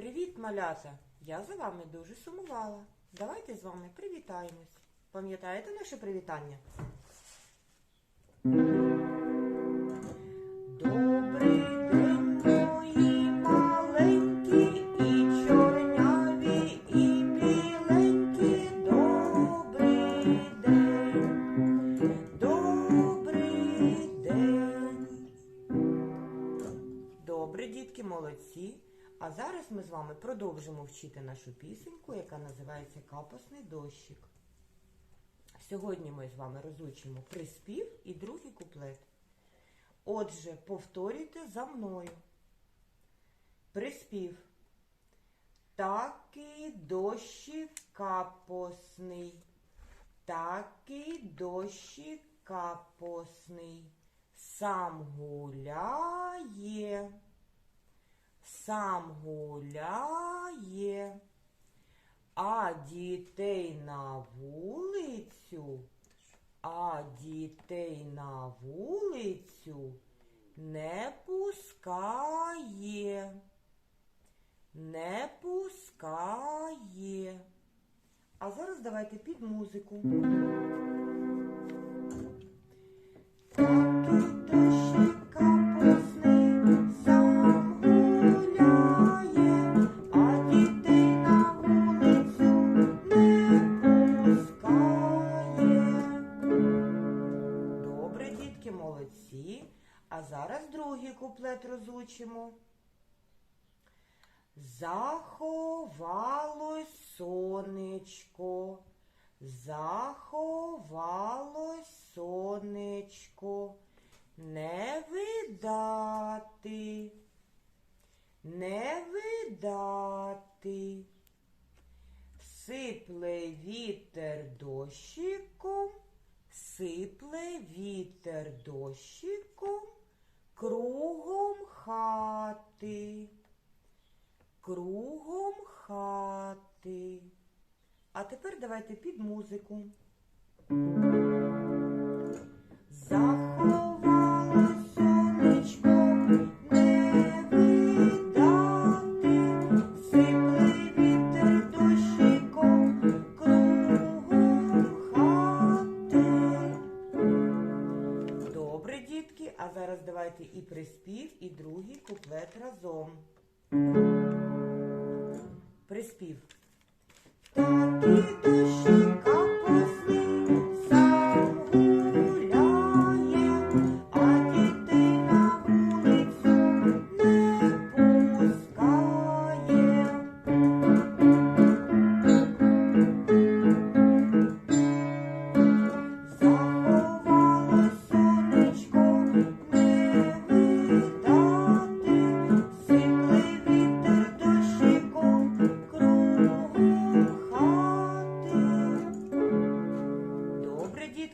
Привіт, малята! Я за вами дуже сумувала. Давайте з вами привітаємось. Пам'ятаєте наше привітання? А зараз ми з вами продовжимо вчити нашу пісеньку, яка називається Капосний дощик. Сьогодні ми з вами розучимо приспів і другий куплет. Отже, повторюйте за мною. Приспів. Такий дощик капосний. Такий дощик капосний. Сам гуляє. Сам гуляє, а дітей на вулицю, а дітей на вулицю не пускає, не пускає. А зараз давайте під музику. Дітки, молодці. А зараз другий куплет розучимо. Заховалось сонечко, заховалось сонечко, не видати, не видати. Сипле вітер дощиком, сипле вітер дощиком, кругом хати кругом хати. А тепер давайте під музику. А зараз давайте і приспів, і другий куплет разом. Приспів. Такий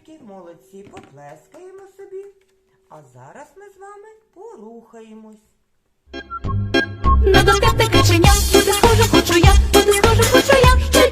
дітки, молодці, поплескаємо собі. А зараз ми з вами порухаємось. На доскати каченя, туди схожу, хочу я, туди схожу, хочу я,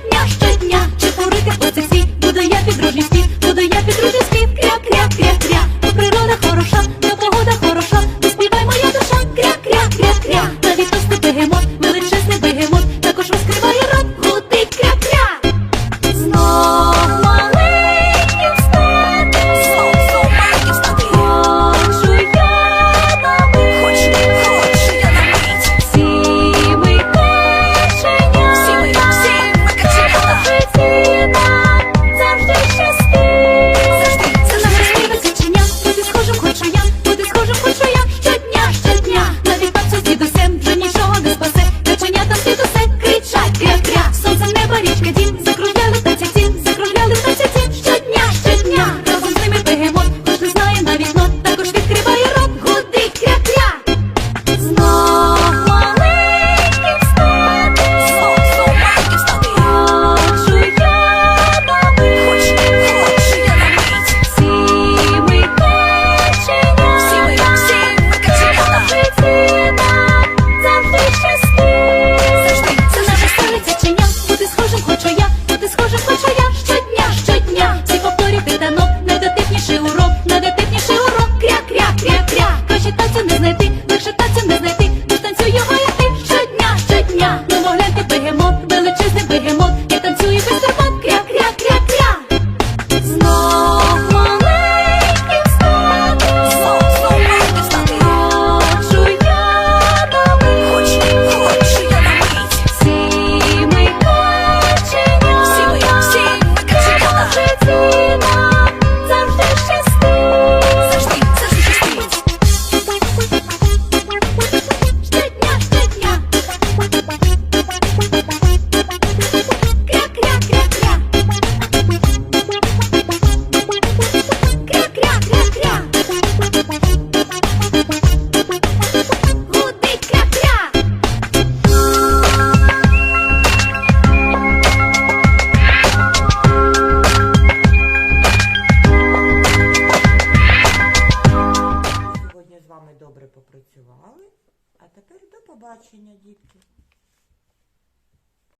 побачення, дітки.